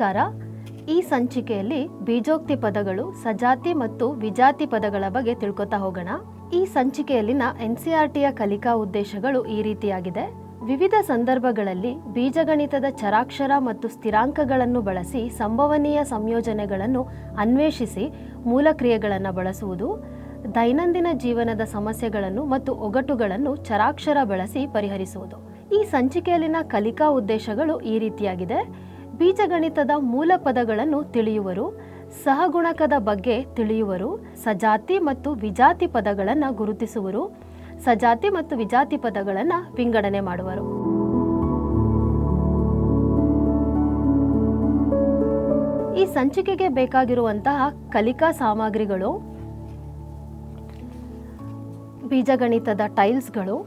ನಮಸ್ಕಾರ. ಈ ಸಂಚಿಕೆಯಲ್ಲಿ ಬೀಜೋಕ್ತಿ ಪದಗಳು ಸಜಾತಿ ಮತ್ತು ವಿಜಾತಿ ಪದಗಳ ಬಗ್ಗೆ ತಿಳ್ಕೊತಾ ಹೋಗೋಣ. ಈ ಸಂಚಿಕೆಯಲ್ಲಿನ ಎನ್ ಸಿ ಆರ್ ಟಿಯ ಕಲಿಕಾ ಉದ್ದೇಶಗಳು ಈ ರೀತಿಯಾಗಿದೆ. ವಿವಿಧ ಸಂದರ್ಭಗಳಲ್ಲಿ ಬೀಜಗಣಿತದ ಚರಾಕ್ಷರ ಮತ್ತು ಸ್ಥಿರಾಂಕಗಳನ್ನು ಬಳಸಿ ಸಂಭವನೀಯ ಸಂಯೋಜನೆಗಳನ್ನು ಅನ್ವೇಷಿಸಿ ಮೂಲಕ್ರಿಯೆಗಳನ್ನು ಬಳಸುವುದು, ದೈನಂದಿನ ಜೀವನದ ಸಮಸ್ಯೆಗಳನ್ನು ಮತ್ತು ಒಗಟುಗಳನ್ನು ಚರಾಕ್ಷರ ಬಳಸಿ ಪರಿಹರಿಸುವುದು. ಈ ಸಂಚಿಕೆಯಲ್ಲಿನ ಕಲಿಕಾ ಉದ್ದೇಶಗಳು ಈ ರೀತಿಯಾಗಿದೆ. ಬೀಜಗಣಿತದ ಮೂಲ ಪದಗಳನ್ನು ತಿಳಿಯುವರು, ಸಹಗುಣಕದ ಬಗ್ಗೆ ತಿಳಿಯುವರು, ಸಜಾತಿ ಮತ್ತು ವಿಜಾತಿ ಪದಗಳನ್ನು ಗುರುತಿಸುವರು, ಸಜಾತಿ ಮತ್ತು ವಿಜಾತಿ ಪದಗಳನ್ನು ವಿಂಗಡಣೆ ಮಾಡುವರು. ಈ ಸಂಚಿಕೆಗೆ ಬೇಕಾಗಿರುವಂತಹ ಕಲಿಕಾ ಸಾಮಗ್ರಿಗಳು, ಬೀಜಗಣಿತದ ಟೈಲ್ಸ್ಗಳು,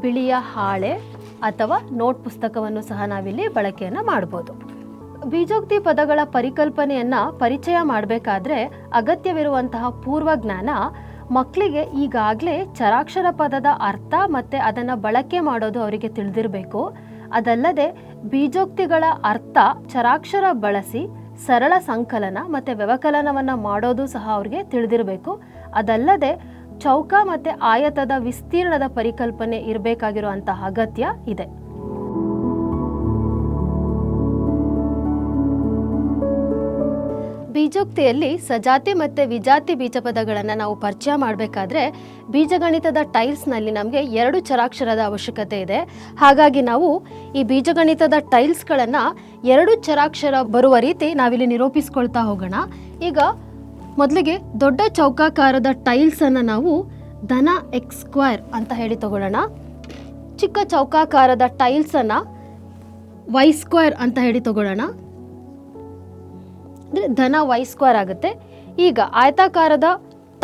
ಬಿಳಿಯ ಹಾಳೆ ಅಥವಾ ನೋಟ್ ಪುಸ್ತಕವನ್ನು ಸಹ ನಾವಿಲ್ಲಿ ಬಳಕೆಯನ್ನು ಮಾಡ್ಬೋದು. ಬೀಜೋಕ್ತಿ ಪದಗಳ ಪರಿಕಲ್ಪನೆಯನ್ನು ಪರಿಚಯ ಮಾಡಬೇಕಾದ್ರೆ ಅಗತ್ಯವಿರುವಂತಹ ಪೂರ್ವ ಜ್ಞಾನ ಮಕ್ಕಳಿಗೆ ಈಗಾಗಲೇ ಚರಾಕ್ಷರ ಪದದ ಅರ್ಥ ಮತ್ತು ಅದನ್ನು ಬಳಕೆ ಮಾಡೋದು ಅವರಿಗೆ ತಿಳಿದಿರಬೇಕು. ಅದಲ್ಲದೆ ಬೀಜೋಕ್ತಿಗಳ ಅರ್ಥ ಚರಾಕ್ಷರ ಬಳಸಿ ಸರಳ ಸಂಕಲನ ಮತ್ತು ವ್ಯವಕಲನವನ್ನು ಮಾಡೋದು ಸಹ ಅವರಿಗೆ ತಿಳಿದಿರಬೇಕು. ಅದಲ್ಲದೆ ಚೌಕ ಮತ್ತು ಆಯತದ ವಿಸ್ತೀರ್ಣದ ಪರಿಕಲ್ಪನೆ ಇರಬೇಕಾಗಿರುವಂತಹ ಅಗತ್ಯ ಇದೆ. ಬೀಜೋಕ್ತಿಯಲ್ಲಿ ಸಜಾತಿ ಮತ್ತು ವಿಜಾತಿ ಬೀಜಪದಗಳನ್ನು ನಾವು ಪರಿಚಯ ಮಾಡಬೇಕಾದ್ರೆ ಬೀಜಗಣಿತದ ಟೈಲ್ಸ್ನಲ್ಲಿ ನಮಗೆ ಎರಡು ಚರಾಕ್ಷರದ ಅವಶ್ಯಕತೆ ಇದೆ. ಹಾಗಾಗಿ ನಾವು ಈ ಬೀಜಗಣಿತದ ಟೈಲ್ಸ್ಗಳನ್ನು ಎರಡು ಚರಾಕ್ಷರ ಬರುವ ರೀತಿ ನಾವಿಲ್ಲಿ ನಿರೂಪಿಸ್ಕೊಳ್ತಾ ಹೋಗೋಣ. ಈಗ ಮೊದಲಿಗೆ ದೊಡ್ಡ ಚೌಕಾಕಾರದ ಟೈಲ್ಸನ್ನು ನಾವು ಧನ ಎಕ್ಸ್ ಸ್ಕ್ವೇರ್ ಅಂತ ಹೇಳಿ ತಗೊಳ್ಳೋಣ. ಚಿಕ್ಕ ಚೌಕಾಕಾರದ ಟೈಲ್ಸನ್ನು ವೈ ಸ್ಕ್ವೇರ್ ಅಂತ ಹೇಳಿ ತಗೊಳ್ಳೋಣ. ಅಂದರೆ ಧನ ವೈ ಸ್ಕ್ವೇರ್ ಆಗುತ್ತೆ. ಈಗ ಆಯತಾಕಾರದ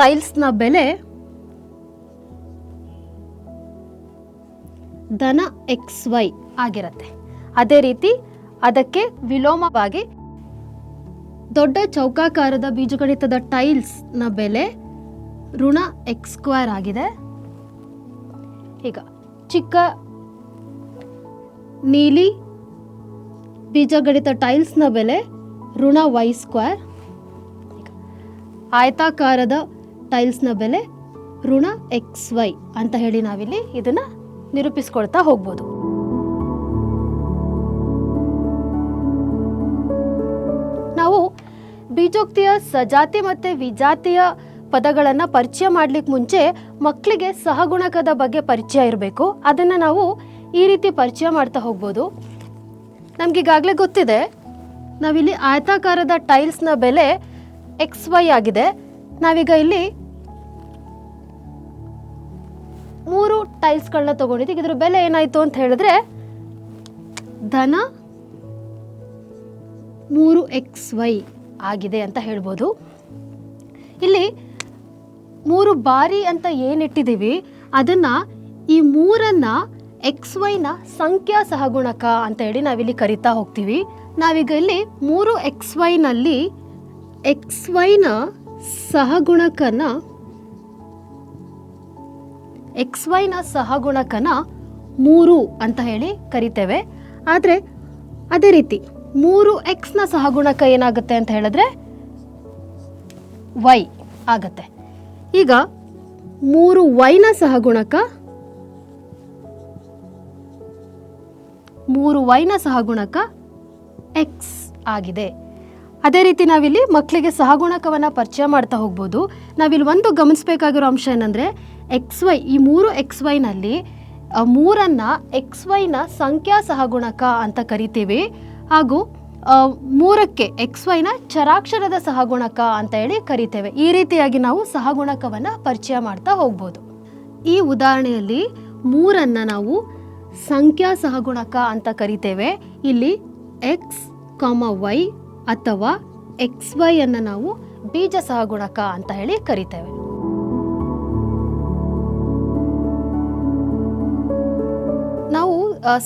ಟೈಲ್ಸ್ನ ಬೆಲೆ ಧನ ಎಕ್ಸ್ ವೈ ಆಗಿರುತ್ತೆ. ಅದೇ ರೀತಿ ಅದಕ್ಕೆ ವಿಲೋಮವಾಗಿ ದೊಡ್ಡ ಚೌಕಾಕಾರದ ಬೀಜಗಣಿತದ ಟೈಲ್ಸ್ನ ಬೆಲೆ ಋಣ ಎಕ್ಸ್ ಸ್ಕ್ವೇರ್ ಆಗಿದೆ. ಈಗ ಚಿಕ್ಕ ನೀಲಿ ಬೀಜಗಣಿತ ಟೈಲ್ಸ್ನ ಬೆಲೆ ಋಣ ವೈ ಸ್ಕ್ವೇರ್ ಆಯತಾಕಾರದ ಟೈಲ್ಸ್ನ ಬೆಲೆ ಋಣ ಎಕ್ಸ್ ವೈ ಅಂತ ಹೇಳಿ ನಾವಿಲ್ಲಿ ಇದನ್ನು ನಿರೂಪಿಸ್ಕೊಳ್ತಾ ಹೋಗ್ಬೋದು. ಬೀಜೋಕ್ತಿಯ ಸಜಾತಿ ಮತ್ತು ವಿಜಾತಿಯ ಪದಗಳನ್ನು ಪರಿಚಯ ಮಾಡ್ಲಿಕ್ಕೆ ಮುಂಚೆ ಮಕ್ಕಳಿಗೆ ಸಹಗುಣಕದ ಬಗ್ಗೆ ಪರಿಚಯ ಇರಬೇಕು. ಅದನ್ನು ನಾವು ಈ ರೀತಿ ಪರಿಚಯ ಮಾಡ್ತಾ ಹೋಗ್ಬೋದು. ನಮಗೀಗಾಗಲೇ ಗೊತ್ತಿದೆ, ನಾವಿಲ್ಲಿ ಆಯತಾಕಾರದ ಟೈಲ್ಸ್ನ ಬೆಲೆ ಎಕ್ಸ್ ವೈ ಆಗಿದೆ. ನಾವೀಗ ಇಲ್ಲಿ ಮೂರು ಟೈಲ್ಸ್ಗಳನ್ನ ತಗೊಂಡಿದ್ದೀವಿ ಇದ್ರ ಬೆಲೆ ಏನಾಯಿತು ಅಂತ ಹೇಳಿದ್ರೆ, ಧನ ಮೂರು ಎಕ್ಸ್ ವೈ ಆಗಿದೆ ಅಂತ ಹೇಳ್ಬೋದು. ಇಲ್ಲಿ ಮೂರು ಬಾರಿ ಅಂತ ಏನಿಟ್ಟಿದ್ದೀವಿ ಅದನ್ನು ಈ ಮೂರನ್ನು ಎಕ್ಸ್ ವೈನ ಸಂಖ್ಯಾ ಸಹಗುಣಕ ಅಂತ ಹೇಳಿ ನಾವಿಲ್ಲಿ ಕರಿತಾ ಹೋಗ್ತೀವಿ. ನಾವೀಗ ಇಲ್ಲಿ ಮೂರು ಎಕ್ಸ್ ವೈನಲ್ಲಿ ಎಕ್ಸ್ ವೈನ ಸಹಗುಣಕನ ಎಕ್ಸ್ ವೈನ ಸಹಗುಣಕನ ಮೂರು ಅಂತ ಹೇಳಿ ಕರಿತೇವೆ. ಆದರೆ ಅದೇ ರೀತಿ ಮೂರು ಎಕ್ಸ್ನ ಸಹಗುಣಕ ಏನಾಗುತ್ತೆ ಅಂತ ಹೇಳಿದ್ರೆ ವೈ ಆಗತ್ತೆ. ಈಗ ಮೂರು ವೈನ ಸಹಗುಣಕ ಮೂರು ವೈನ ಸಹಗುಣಕ ಎಕ್ಸ್ ಆಗಿದೆ. ಅದೇ ರೀತಿ ನಾವಿಲ್ಲಿ ಮಕ್ಕಳಿಗೆ ಸಹಗುಣಕವನ್ನು ಪರಿಚಯ ಮಾಡ್ತಾ ಹೋಗ್ಬೋದು. ನಾವಿಲ್ಲಿ ಒಂದು ಗಮನಿಸಬೇಕಾಗಿರೋ ಅಂಶ ಏನಂದರೆ ಎಕ್ಸ್ ವೈ ಈ ಮೂರು ಎಕ್ಸ್ ವೈನಲ್ಲಿ ಮೂರನ್ನು ಎಕ್ಸ್ ವೈನ ಸಂಖ್ಯಾ ಸಹಗುಣಕ ಅಂತ ಕರಿತೀವಿ. ಹಾಗೂ ಮೂರಕ್ಕೆ ಎಕ್ಸ್ ವೈನ ಚರಾಕ್ಷರದ ಸಹಗುಣಕ ಅಂತ ಹೇಳಿ ಕರಿತೇವೆ. ಈ ರೀತಿಯಾಗಿ ನಾವು ಸಹಗುಣಕವನ್ನು ಪರಿಚಯ ಮಾಡ್ತಾ ಹೋಗ್ಬೋದು. ಈ ಉದಾಹರಣೆಯಲ್ಲಿ ಮೂರನ್ನು ನಾವು ಸಂಖ್ಯಾ ಸಹಗುಣಕ ಅಂತ ಕರಿತೇವೆ. ಇಲ್ಲಿ ಎಕ್ಸ್ ಕಾಮ ವೈ ಅಥವಾ ಎಕ್ಸ್ ವೈ ಅನ್ನು ನಾವು ಬೀಜ ಸಹಗುಣಕ ಅಂತ ಹೇಳಿ ಕರಿತೇವೆ.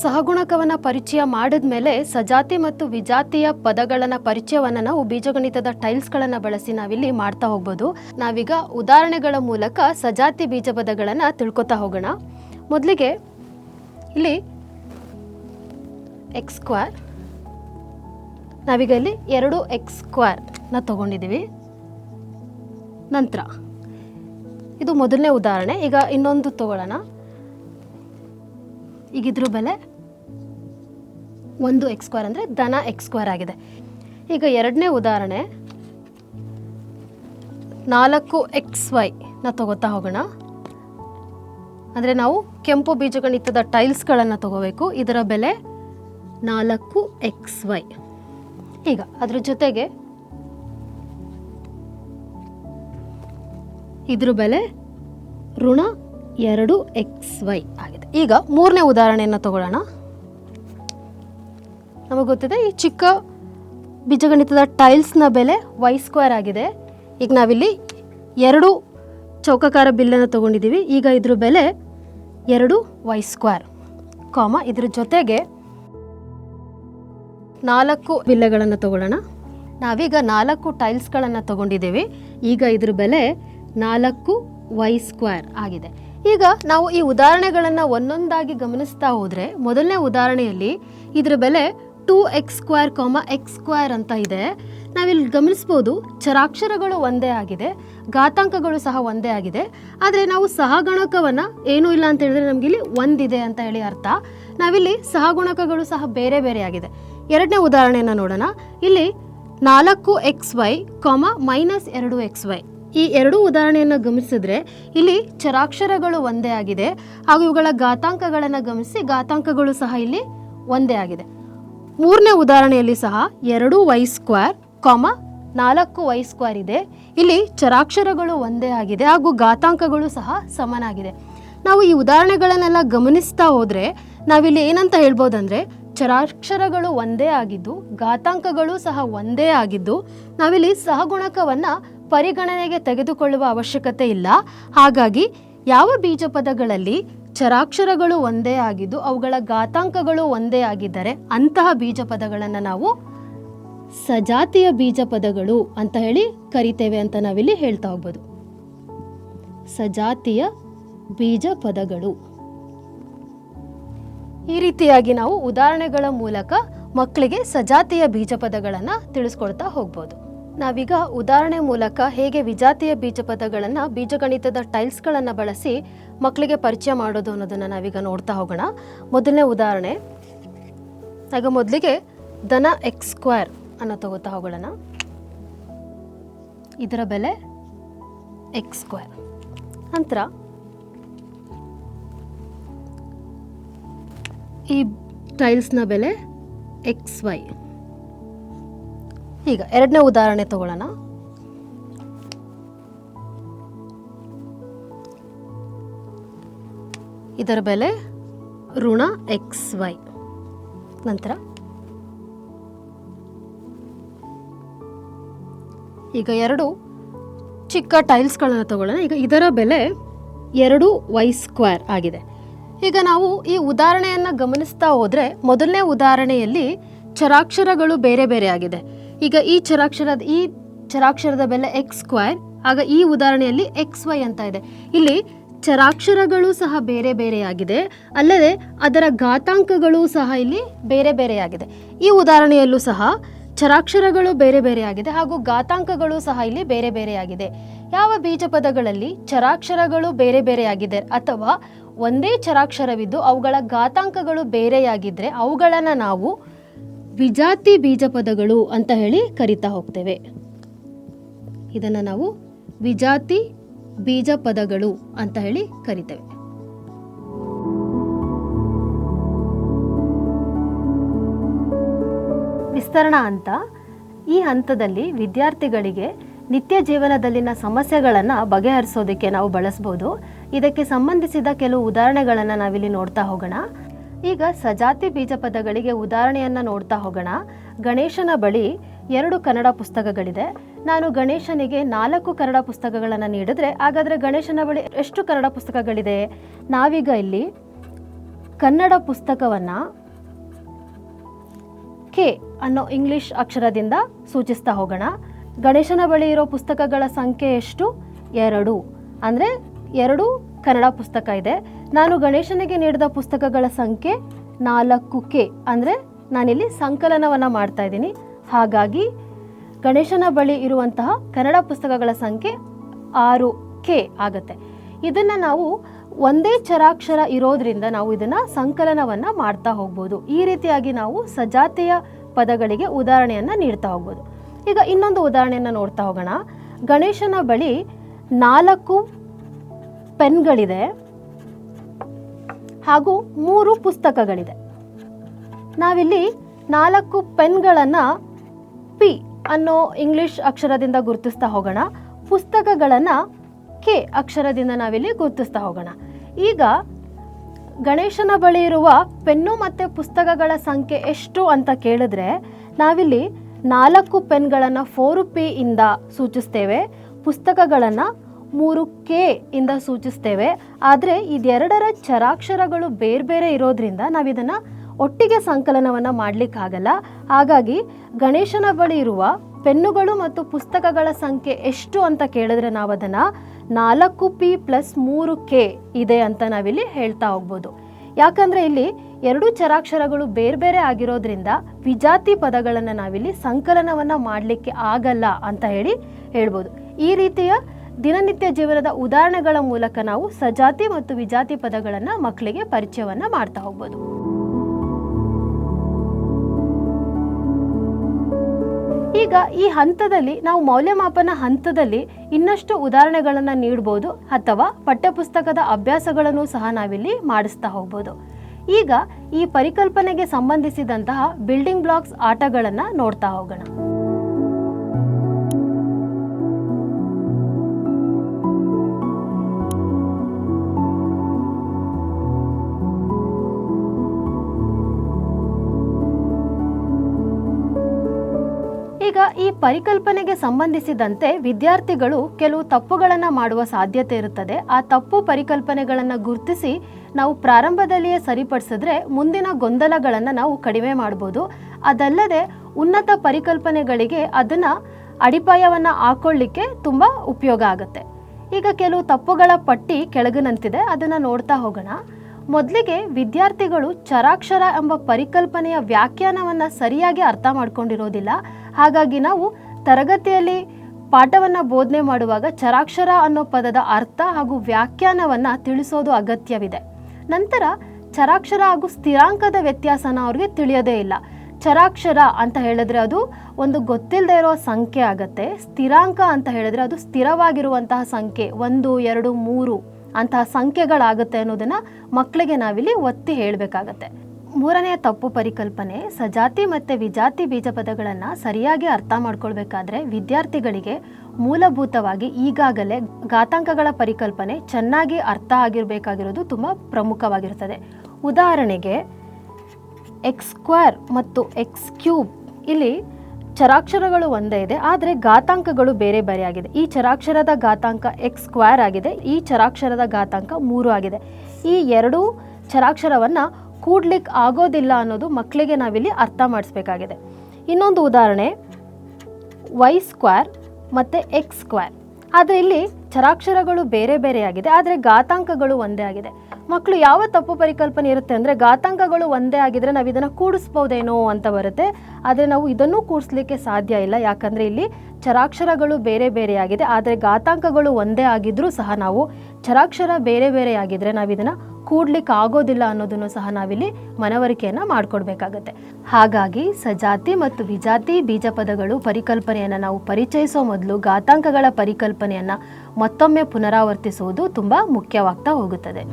ಸಹಗುಣಕವನ್ನ ಪರಿಚಯ ಮಾಡಿದ್ಮೇಲೆ ಸಜಾತಿ ಮತ್ತು ವಿಜಾತಿಯ ಪದಗಳನ್ನ ಪರಿಚಯವನ್ನ ನಾವು ಬೀಜಗಣಿತದ ಟೈಲ್ಸ್ಗಳನ್ನ ಬಳಸಿ ನಾವಿಲ್ಲಿ ಮಾಡ್ತಾ ಹೋಗ್ಬೋದು. ನಾವೀಗ ಉದಾಹರಣೆಗಳ ಮೂಲಕ ಸಜಾತಿ ಬೀಜ ಪದಗಳನ್ನ ತಿಳ್ಕೊತಾ ಹೋಗೋಣ. ಮೊದಲಿಗೆ ಇಲ್ಲಿ ಎಕ್ಸ್ ಸ್ಕ್ವೇರ್ ನಾವೀಗ ಇಲ್ಲಿ ಎರಡು ಎಕ್ಸ್ ಸ್ಕ್ವೇರ್ನ ತಗೊಂಡಿದ್ದೀವಿ. ನಂತರ, ಇದು ಮೊದಲನೇ ಉದಾಹರಣೆ, ಈಗ ಇನ್ನೊಂದು ತಗೊಳ್ಳೋಣ. ಈಗ ಇದ್ರ ಬೆಲೆ ಒಂದು ಎಕ್ಸ್ ಸ್ಕ್ವೇರ್ ಅಂದರೆ ಧನ ಎಕ್ಸ್ ಸ್ಕ್ವೇರ್ ಆಗಿದೆ. ಈಗ ಎರಡನೇ ಉದಾಹರಣೆ, ನಾಲ್ಕು ಎಕ್ಸ್ ವೈನ ತಗೋತಾ ಹೋಗೋಣ. ಅಂದರೆ ನಾವು ಕೆಂಪು ಬೀಜಗಣಿತದ ಟೈಲ್ಸ್ಗಳನ್ನು ತಗೋಬೇಕು. ಇದರ ಬೆಲೆ ನಾಲ್ಕು ಎಕ್ಸ್ ವೈ. ಈಗ ಅದ್ರ ಜೊತೆಗೆ ಇದ್ರ ಬೆಲೆ ಋಣ ಎರಡು ಎಕ್ಸ್ ವೈ ಆಗಿದೆ. ಈಗ ಮೂರನೇ ಉದಾಹರಣೆಯನ್ನು ತಗೊಳ್ಳೋಣ. ನಮಗೆ ಗೊತ್ತಿದೆ, ಈ ಚಿಕ್ಕ ಬೀಜಗಣಿತದ ಟೈಲ್ಸ್ನ ಬೆಲೆ ವೈ ಸ್ಕ್ವೇರ್ ಆಗಿದೆ. ಈಗ ನಾವಿಲ್ಲಿ ಎರಡು ಚೌಕಾಕಾರ ಬಿಲ್ಲನ್ನು ತಗೊಂಡಿದ್ದೀವಿ. ಈಗ ಇದ್ರ ಬೆಲೆ ಎರಡು ವೈ ಸ್ಕ್ವೇರ್ ಕಾಮ ಇದ್ರ ಜೊತೆಗೆ ನಾಲ್ಕು ಬಿಲ್ಲೆಗಳನ್ನು ತಗೊಳ್ಳೋಣ. ನಾವೀಗ ನಾಲ್ಕು ಟೈಲ್ಸ್ಗಳನ್ನು ತಗೊಂಡಿದ್ದೀವಿ. ಈಗ ಇದ್ರ ಬೆಲೆ ನಾಲ್ಕು ವೈ ಸ್ಕ್ವೇರ್ ಆಗಿದೆ. ಈಗ ನಾವು ಈ ಉದಾಹರಣೆಗಳನ್ನು ಒಂದೊಂದಾಗಿ ಗಮನಿಸ್ತಾ ಹೋದರೆ ಮೊದಲನೇ ಉದಾಹರಣೆಯಲ್ಲಿ ಇದರ ಬೆಲೆ two x square comma x square ಅಂತ ಇದೆ. ನಾವಿಲ್ಲಿ ಗಮನಿಸ್ಬೋದು ಚರಾಕ್ಷರಗಳು ಒಂದೇ ಆಗಿದೆ, ಘಾತಾಂಕಗಳು ಸಹ ಒಂದೇ ಆಗಿದೆ. ಆದರೆ ನಾವು ಸಹಗುಣಕವನ್ನು ಏನೂ ಇಲ್ಲ ಅಂತ ಹೇಳಿದ್ರೆ ನಮಗಿಲ್ಲಿ ಒಂದಿದೆ ಅಂತ ಹೇಳಿ ಅರ್ಥ. ನಾವಿಲ್ಲಿ ಸಹಗುಣಕಗಳು ಸಹ ಬೇರೆ ಬೇರೆ ಆಗಿದೆ. ಎರಡನೇ ಉದಾಹರಣೆಯನ್ನು ನೋಡೋಣ. ಇಲ್ಲಿ ನಾಲ್ಕು ಎಕ್ಸ್ ವೈ ಕಾಮ ಮೈನಸ್ ಎರಡು ಎಕ್ಸ್ ವೈ. ಈ ಎರಡು ಉದಾಹರಣೆಯನ್ನು ಗಮನಿಸಿದ್ರೆ, ಇಲ್ಲಿ ಚರಾಕ್ಷರಗಳು ಒಂದೇ ಆಗಿದೆ, ಹಾಗೂ ಇವುಗಳ ಘಾತಾಂಕಗಳನ್ನು ಗಮನಿಸಿ ಘಾತಾಂಕಗಳು ಸಹ ಇಲ್ಲಿ ಒಂದೇ ಆಗಿದೆ. ಮೂರನೇ ಉದಾಹರಣೆಯಲ್ಲಿ ಸಹ ಎರಡು ವೈ ಸ್ಕ್ವೇರ್, ಕಾಮ ನಾಲ್ಕು ವೈ ಸ್ಕ್ವೇರ್ ಇದೆ. ಇಲ್ಲಿ ಚರಾಕ್ಷರಗಳು ಒಂದೇ ಆಗಿದೆ, ಹಾಗೂ ಘಾತಾಂಕಗಳು ಸಹ ಸಮನಾಗಿದೆ. ನಾವು ಈ ಉದಾಹರಣೆಗಳನ್ನೆಲ್ಲ ಗಮನಿಸ್ತಾ ಹೋದರೆ, ನಾವಿಲ್ಲಿ ಏನಂತ ಹೇಳ್ಬೋದಂದ್ರೆ, ಚರಾಕ್ಷರಗಳು ಒಂದೇ ಆಗಿದ್ದು, ಘಾತಾಂಕಗಳು ಸಹ ಒಂದೇ ಆಗಿದ್ದು, ನಾವಿಲ್ಲಿ ಸಹಗುಣಕವನ್ನು ಪರಿಗಣನೆಗೆ ತೆಗೆದುಕೊಳ್ಳುವ ಅವಶ್ಯಕತೆ ಇಲ್ಲ. ಹಾಗಾಗಿ ಯಾವ ಬೀಜ ಪದಗಳಲ್ಲಿ ಚರಾಕ್ಷರಗಳು ಒಂದೇ ಆಗಿದ್ದು ಅವುಗಳ ಘಾತಾಂಕಗಳು ಒಂದೇ ಆಗಿದ್ದರೆ ಅಂತಹ ಬೀಜ ಪದಗಳನ್ನು ನಾವು ಸಜಾತಿಯ ಬೀಜ ಪದಗಳು ಅಂತ ಹೇಳಿ ಕರಿತೇವೆ ಅಂತ ನಾವಿಲ್ಲಿ ಹೇಳ್ತಾ ಹೋಗ್ಬೋದು. ಸಜಾತಿಯ ಬೀಜ ಪದಗಳು. ಈ ರೀತಿಯಾಗಿ ನಾವು ಉದಾಹರಣೆಗಳ ಮೂಲಕ ಮಕ್ಕಳಿಗೆ ಸಜಾತಿಯ ಬೀಜ ಪದಗಳನ್ನು ತಿಳಿಸ್ಕೊಡ್ತಾ ಹೋಗ್ಬೋದು. ನಾವೀಗ ಉದಾಹರಣೆ ಮೂಲಕ ಹೇಗೆ ವಿಜಾತಿಯ ಬೀಜ ಪದಗಳನ್ನು ಬೀಜಗಣಿತದ ಟೈಲ್ಸ್ಗಳನ್ನು ಬಳಸಿ ಮಕ್ಕಳಿಗೆ ಪರಿಚಯ ಮಾಡೋದು ಅನ್ನೋದನ್ನು ನಾವೀಗ ನೋಡ್ತಾ ಹೋಗೋಣ. ಮೊದಲನೇ ಉದಾಹರಣೆ. ಆಗ ಮೊದಲಿಗೆ ದನ ಎಕ್ಸ್ ಸ್ಕ್ವೇರ್ ಅನ್ನು ತಗೋತಾ ಹೋಗೋಣ. ಇದರ ಬೆಲೆ ಎಕ್ಸ್ ಸ್ಕ್ವೇರ್ ನಂತರ ಈ ಟೈಲ್ಸ್ನ ಬೆಲೆ ಎಕ್ಸ್ ವೈ ಈಗ ಎರಡನೇ ಉದಾಹರಣೆ ತಗೊಳ್ಳೋಣ. ಇದರ ಬೆಲೆ ಋಣ ಎಕ್ಸ್ ವೈ. ನಂತರ. ಈಗ ಎರಡು ಚಿಕ್ಕ ಟೈಲ್ಸ್ಗಳನ್ನು ತಗೊಳ್ಳೋಣ. ಈಗ ಇದರ ಬೆಲೆ ಎರಡು ವೈ ಸ್ಕ್ವೇರ್ ಆಗಿದೆ. ಈಗ ನಾವು ಈ ಉದಾಹರಣೆಯನ್ನು ಗಮನಿಸ್ತಾ ಹೋದರೆ ಮೊದಲನೇ ಉದಾಹರಣೆಯಲ್ಲಿ ಚರಾಕ್ಷರಗಳು ಬೇರೆ ಬೇರೆ ಆಗಿದೆ. ಈಗ ಈ ಚರಾಕ್ಷರದ ಈ ಚರಾಕ್ಷರದ ಬೆಲೆ ಎಕ್ಸ್ ಸ್ಕ್ವೈರ್ ಆಗ ಈ ಉದಾಹರಣೆಯಲ್ಲಿ ಎಕ್ಸ್ ವೈ ಅಂತ ಇದೆ. ಇಲ್ಲಿ ಚರಾಕ್ಷರಗಳು ಸಹ ಬೇರೆ ಬೇರೆಯಾಗಿದೆ. ಅಲ್ಲದೆ ಅದರ ಘಾತಾಂಕಗಳು ಸಹ ಇಲ್ಲಿ ಬೇರೆ ಬೇರೆಯಾಗಿದೆ. ಈ ಉದಾಹರಣೆಯಲ್ಲೂ ಸಹ ಚರಾಕ್ಷರಗಳು ಬೇರೆ ಬೇರೆಯಾಗಿದೆ ಹಾಗೂ ಘಾತಾಂಕಗಳು ಸಹ ಇಲ್ಲಿ ಬೇರೆ ಬೇರೆಯಾಗಿದೆ. ಯಾವ ಬೀಜ ಪದಗಳಲ್ಲಿ ಚರಾಕ್ಷರಗಳು ಬೇರೆ ಬೇರೆಯಾಗಿದೆ ಅಥವಾ ಒಂದೇ ಚರಾಕ್ಷರವಿದ್ದು ಅವುಗಳ ಘಾತಾಂಕಗಳು ಬೇರೆಯಾಗಿದ್ದರೆ ಅವುಗಳನ್ನು ನಾವು ವಿಜಾತಿ ಬೀಜ ಪದಗಳು ಅಂತ ಹೇಳಿ ಕರಿತಾ ಹೋಗ್ತೇವೆ. ಇದನ್ನು ನಾವು ವಿಜಾತಿ ಬೀಜ ಪದಗಳು ಅಂತ ಹೇಳಿ ಕರಿತೇವೆ. ವಿಸ್ತರಣಾ ಹಂತ ಈ ಹಂತದಲ್ಲಿ ವಿದ್ಯಾರ್ಥಿಗಳಿಗೆ ನಿತ್ಯ ಜೀವನದಲ್ಲಿನ ಸಮಸ್ಯೆಗಳನ್ನು ಬಗೆಹರಿಸೋದಕ್ಕೆ ನಾವು ಬಳಸ್ಬೋದು. ಇದಕ್ಕೆ ಸಂಬಂಧಿಸಿದ ಕೆಲವು ಉದಾಹರಣೆಗಳನ್ನು ನಾವಿಲ್ಲಿ ನೋಡ್ತಾ ಹೋಗೋಣ. ಈಗ ಸಜಾತಿ ಬೀಜ ಪದಗಳಿಗೆ ಉದಾಹರಣೆಯನ್ನು ನೋಡ್ತಾ ಹೋಗೋಣ. ಗಣೇಶನ ಬಳಿ ಎರಡು ಕನ್ನಡ ಪುಸ್ತಕಗಳಿದೆ. ನಾನು ಗಣೇಶನಿಗೆ ನಾಲ್ಕು ಕನ್ನಡ ಪುಸ್ತಕಗಳನ್ನು ನೀಡಿದ್ರೆ ಹಾಗಾದರೆ ಗಣೇಶನ ಬಳಿ ಎಷ್ಟು ಕನ್ನಡ ಪುಸ್ತಕಗಳಿದೆ? ನಾವೀಗ ಇಲ್ಲಿ ಕನ್ನಡ ಪುಸ್ತಕವನ್ನು ಕೆ ಅನ್ನೋ ಇಂಗ್ಲಿಷ್ ಅಕ್ಷರದಿಂದ ಸೂಚಿಸ್ತಾ ಹೋಗೋಣ. ಗಣೇಶನ ಬಳಿ ಇರೋ ಪುಸ್ತಕಗಳ ಸಂಖ್ಯೆ ಎಷ್ಟು? ಎರಡು. ಅಂದರೆ ಎರಡು ಕನ್ನಡ ಪುಸ್ತಕ ಇದೆ. ನಾನು ಗಣೇಶನಿಗೆ ನೀಡಿದ ಪುಸ್ತಕಗಳ ಸಂಖ್ಯೆ ನಾಲ್ಕು ಕೆ ಅಂದರೆ ನಾನಿಲ್ಲಿ ಸಂಕಲನವನ್ನು ಮಾಡ್ತಾ ಇದ್ದೀನಿ. ಹಾಗಾಗಿ ಗಣೇಶನ ಬಳಿ ಇರುವಂತಹ ಕನ್ನಡ ಪುಸ್ತಕಗಳ ಸಂಖ್ಯೆ ಆರು ಕೆ ಆಗುತ್ತೆ. ಇದನ್ನು ನಾವು ಒಂದೇ ಚರಾಕ್ಷರ ಇರೋದ್ರಿಂದ ನಾವು ಇದನ್ನು ಸಂಕಲನವನ್ನು ಮಾಡ್ತಾ ಹೋಗ್ಬೋದು. ಈ ರೀತಿಯಾಗಿ ನಾವು ಸಜಾತಿಯ ಪದಗಳಿಗೆ ಉದಾಹರಣೆಯನ್ನು ನೀಡ್ತಾ ಹೋಗ್ಬೋದು. ಈಗ ಇನ್ನೊಂದು ಉದಾಹರಣೆಯನ್ನು ನೋಡ್ತಾ ಹೋಗೋಣ. ಗಣೇಶನ ಬಳಿ ನಾಲ್ಕು ಪೆನ್ಗಳಿದೆ ಹಾಗೂ ಮೂರು ಪುಸ್ತಕಗಳಿದೆ. ನಾವಿಲ್ಲಿ ನಾಲ್ಕು ಪೆನ್ಗಳನ್ನು ಪಿ ಅನ್ನೋ ಇಂಗ್ಲಿಷ್ ಅಕ್ಷರದಿಂದ ಗುರುತಿಸ್ತಾ ಹೋಗೋಣ. ಪುಸ್ತಕಗಳನ್ನು ಕೆ ಅಕ್ಷರದಿಂದ ನಾವಿಲ್ಲಿ ಗುರುತಿಸ್ತಾ ಹೋಗೋಣ. ಈಗ ಗಣೇಶನ ಬಳಿ ಇರುವ ಪೆನ್ನು ಮತ್ತು ಪುಸ್ತಕಗಳ ಸಂಖ್ಯೆ ಎಷ್ಟು ಅಂತ ಕೇಳಿದ್ರೆ ನಾವಿಲ್ಲಿ ನಾಲ್ಕು ಪೆನ್ಗಳನ್ನು ಫೋರು ಪಿ ಇಂದ ಸೂಚಿಸ್ತೇವೆ. ಪುಸ್ತಕಗಳನ್ನು ಮೂರು ಕೆ ಇಂದ ಸೂಚಿಸ್ತೇವೆ. ಆದರೆ ಇದೆರಡರ ಚರಾಕ್ಷರಗಳು ಬೇರೆ ಬೇರೆ ಇರೋದ್ರಿಂದ ನಾವಿದನ್ನು ಒಟ್ಟಿಗೆ ಸಂಕಲನವನ್ನು ಮಾಡಲಿಕ್ಕಾಗಲ್ಲ. ಹಾಗಾಗಿ ಗಣೇಶನ ಬಳಿ ಇರುವ ಪೆನ್ನುಗಳು ಮತ್ತು ಪುಸ್ತಕಗಳ ಸಂಖ್ಯೆ ಎಷ್ಟು ಅಂತ ಕೇಳಿದ್ರೆ ನಾವು ಅದನ್ನು ನಾಲ್ಕು ಪಿ ಪ್ಲಸ್ ಮೂರು ಕೆ ಇದೆ ಅಂತ ನಾವಿಲ್ಲಿ ಹೇಳ್ತಾ ಹೋಗ್ಬೋದು. ಯಾಕಂದರೆ ಇಲ್ಲಿ ಎರಡು ಚರಾಕ್ಷರಗಳು ಬೇರೆ ಬೇರೆ ಆಗಿರೋದ್ರಿಂದ ವಿಜಾತಿ ಪದಗಳನ್ನು ನಾವಿಲ್ಲಿ ಸಂಕಲನವನ್ನು ಮಾಡಲಿಕ್ಕೆ ಆಗಲ್ಲ ಅಂತ ಹೇಳಿ ಹೇಳ್ಬೋದು. ಈ ರೀತಿಯ ದಿನನಿತ್ಯ ಜೀವನದ ಉದಾಹರಣೆಗಳ ಮೂಲಕ ನಾವು ಸಜಾತಿ ಮತ್ತು ವಿಜಾತಿ ಪದಗಳನ್ನು ಮಕ್ಕಳಿಗೆ ಪರಿಚಯವನ್ನು ಮಾಡ್ತಾ ಹೋಗ್ಬೋದು. ಈಗ ಈ ಹಂತದಲ್ಲಿ ನಾವು ಮೌಲ್ಯಮಾಪನ ಹಂತದಲ್ಲಿ ಇನ್ನಷ್ಟು ಉದಾಹರಣೆಗಳನ್ನು ನೀಡ್ಬೋದು ಅಥವಾ ಪಠ್ಯಪುಸ್ತಕದ ಅಭ್ಯಾಸಗಳನ್ನು ಸಹ ನಾವಿಲ್ಲಿ ಮಾಡಿಸ್ತಾ ಹೋಗ್ಬೋದು. ಈಗ ಈ ಪರಿಕಲ್ಪನೆಗೆ ಸಂಬಂಧಿಸಿದಂತಹ ಬಿಲ್ಡಿಂಗ್ ಬ್ಲಾಕ್ಸ್ ಆಟಗಳನ್ನು ನೋಡ್ತಾ ಹೋಗೋಣ. ಈಗ ಈ ಪರಿಕಲ್ಪನೆಗೆ ಸಂಬಂಧಿಸಿದಂತೆ ವಿದ್ಯಾರ್ಥಿಗಳು ಕೆಲವು ತಪ್ಪುಗಳನ್ನು ಮಾಡುವ ಸಾಧ್ಯತೆ ಇರುತ್ತದೆ. ಆ ತಪ್ಪು ಪರಿಕಲ್ಪನೆಗಳನ್ನು ಗುರುತಿಸಿ ನಾವು ಪ್ರಾರಂಭದಲ್ಲಿಯೇ ಸರಿಪಡಿಸಿದ್ರೆ ಮುಂದಿನ ಗೊಂದಲಗಳನ್ನು ನಾವು ಕಡಿಮೆ ಮಾಡ್ಬೋದು. ಅದಲ್ಲದೆ ಉನ್ನತ ಪರಿಕಲ್ಪನೆಗಳಿಗೆ ಅದನ್ನು ಅಡಿಪಾಯವನ್ನು ಹಾಕೊಳ್ಳಿಕ್ಕೆ ತುಂಬ ಉಪಯೋಗ ಆಗುತ್ತೆ. ಈಗ ಕೆಲವು ತಪ್ಪುಗಳ ಪಟ್ಟಿ ಕೆಳಗಿನಂತಿದೆ. ಅದನ್ನು ನೋಡ್ತಾ ಹೋಗೋಣ. ಮೊದಲಿಗೆ ವಿದ್ಯಾರ್ಥಿಗಳು ಚರಾಕ್ಷರ ಎಂಬ ಪರಿಕಲ್ಪನೆಯ ವ್ಯಾಖ್ಯಾನವನ್ನು ಸರಿಯಾಗಿ ಅರ್ಥ ಮಾಡ್ಕೊಂಡಿರೋದಿಲ್ಲ. ಹಾಗಾಗಿ ನಾವು ತರಗತಿಯಲ್ಲಿ ಪಾಠವನ್ನು ಬೋಧನೆ ಮಾಡುವಾಗ ಚರಾಕ್ಷರ ಅನ್ನೋ ಪದದ ಅರ್ಥ ಹಾಗೂ ವ್ಯಾಖ್ಯಾನವನ್ನು ತಿಳಿಸೋದು ಅಗತ್ಯವಿದೆ. ನಂತರ ಚರಾಕ್ಷರ ಹಾಗೂ ಸ್ಥಿರಾಂಕದ ವ್ಯತ್ಯಾಸನ ಅವ್ರಿಗೆ ತಿಳಿಯೋದೇ ಇಲ್ಲ. ಚರಾಕ್ಷರ ಅಂತ ಹೇಳಿದ್ರೆ ಅದು ಒಂದು ಗೊತ್ತಿಲ್ಲದೆ ಇರೋ ಸಂಖ್ಯೆ ಆಗತ್ತೆ. ಸ್ಥಿರಾಂಕ ಅಂತ ಹೇಳಿದ್ರೆ ಅದು ಸ್ಥಿರವಾಗಿರುವಂತಹ ಸಂಖ್ಯೆ, ಒಂದು, ಎರಡು, ಮೂರು ಅಂತಹ ಸಂಖ್ಯೆಗಳಾಗುತ್ತೆ ಅನ್ನೋದನ್ನ ಮಕ್ಕಳಿಗೆ ನಾವಿಲ್ಲಿ ಒತ್ತಿ ಹೇಳಬೇಕಾಗತ್ತೆ. ಮೂರನೆಯ ತಪ್ಪು ಪರಿಕಲ್ಪನೆ, ಸಜಾತಿ ಮತ್ತು ವಿಜಾತಿ ಬೀಜಪದಗಳನ್ನು ಸರಿಯಾಗಿ ಅರ್ಥ ಮಾಡ್ಕೊಳ್ಬೇಕಾದ್ರೆ ವಿದ್ಯಾರ್ಥಿಗಳಿಗೆ ಮೂಲಭೂತವಾಗಿ ಈಗಾಗಲೇ ಘಾತಾಂಕಗಳ ಪರಿಕಲ್ಪನೆ ಚೆನ್ನಾಗಿ ಅರ್ಥ ಆಗಿರಬೇಕಾಗಿರೋದು ತುಂಬ ಪ್ರಮುಖವಾಗಿರುತ್ತದೆ ಉದಾಹರಣೆಗೆ ಎಕ್ಸ್ ಸ್ಕ್ವೇರ್ ಮತ್ತು ಎಕ್ಸ್ ಕ್ಯೂಬ್ ಇಲ್ಲಿ ಚರಾಕ್ಷರಗಳು ಒಂದೇ ಇದೆ, ಆದರೆ ಘಾತಾಂಕಗಳು ಬೇರೆ ಬೇರೆ ಆಗಿದೆ. ಈ ಚರಾಕ್ಷರದ ಘಾತಾಂಕ ಎಕ್ಸ್ ಸ್ಕ್ವೇರ್ ಆಗಿದೆ, ಈ ಚರಾಕ್ಷರದ ಘಾತಾಂಕ ಮೂರು ಆಗಿದೆ. ಈ ಎರಡೂ ಚರಾಕ್ಷರವನ್ನು ಕೂಡ್ಲಿಕ್ಕೆ ಆಗೋದಿಲ್ಲ ಅನ್ನೋದು ಮಕ್ಕಳಿಗೆ ನಾವಿಲ್ಲಿ ಅರ್ಥ ಮಾಡಿಸ್ಬೇಕಾಗಿದೆ. ಇನ್ನೊಂದು ಉದಾಹರಣೆ, ವೈ ಸ್ಕ್ವೇರ್ ಮತ್ತು ಎಕ್ಸ್ ಸ್ಕ್ವೇರ್. ಆದರೆ ಇಲ್ಲಿ ಚರಾಕ್ಷರಗಳು ಬೇರೆ ಬೇರೆ ಆಗಿದೆ, ಆದರೆ ಘಾತಾಂಕಗಳು ಒಂದೇ ಆಗಿದೆ. ಮಕ್ಕಳು ಯಾವ ತಪ್ಪು ಪರಿಕಲ್ಪನೆ ಇರುತ್ತೆ ಅಂದರೆ ಘಾತಾಂಕಗಳು ಒಂದೇ ಆಗಿದ್ರೆ ನಾವು ಇದನ್ನು ಕೂಡಿಸ್ಬೋದೇನೋ ಅಂತ ಬರುತ್ತೆ. ಆದರೆ ನಾವು ಇದನ್ನು ಕೂಡಿಸ್ಲಿಕ್ಕೆ ಸಾಧ್ಯ ಇಲ್ಲ, ಯಾಕಂದರೆ ಇಲ್ಲಿ ಚರಾಕ್ಷರಗಳು ಬೇರೆ ಬೇರೆ ಆಗಿದೆ, ಆದರೆ ಘಾತಾಂಕಗಳು ಒಂದೇ ಆಗಿದ್ರೂ ಸಹ ನಾವು ಚರಾಕ್ಷರ ಬೇರೆ ಬೇರೆ ಆಗಿದ್ರೆ ನಾವು ಇದನ್ನು ಕೂಡ್ಲಿಕ್ಕೆ ಆಗೋದಿಲ್ಲ ಅನ್ನೋದನ್ನು ಸಹ ನಾವಿಲ್ಲಿ ಮನವರಿಕೆಯನ್ನು ಮಾಡಿಕೊಡ್ಬೇಕಾಗತ್ತೆ. ಹಾಗಾಗಿ ಸಜಾತಿ ಮತ್ತು ವಿಜಾತಿ ಬೀಜ ಪದಗಳು ಪರಿಕಲ್ಪನೆಯನ್ನು ನಾವು ಪರಿಚಯಿಸೋ ಮೊದಲು ಘಾತಾಂಕಗಳ ಪರಿಕಲ್ಪನೆಯನ್ನು ಮತ್ತೊಮ್ಮೆ ಪುನರಾವರ್ತಿಸುವುದು ತುಂಬ ಮುಖ್ಯವಾಗ್ತಾ ಹೋಗುತ್ತದೆ.